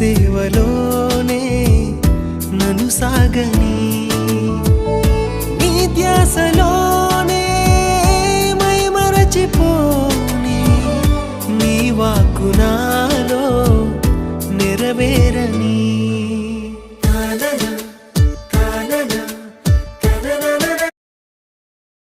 సేవలోనే నన్ను సాగని. నీ ధ్యాసలోనే నెరవేరని.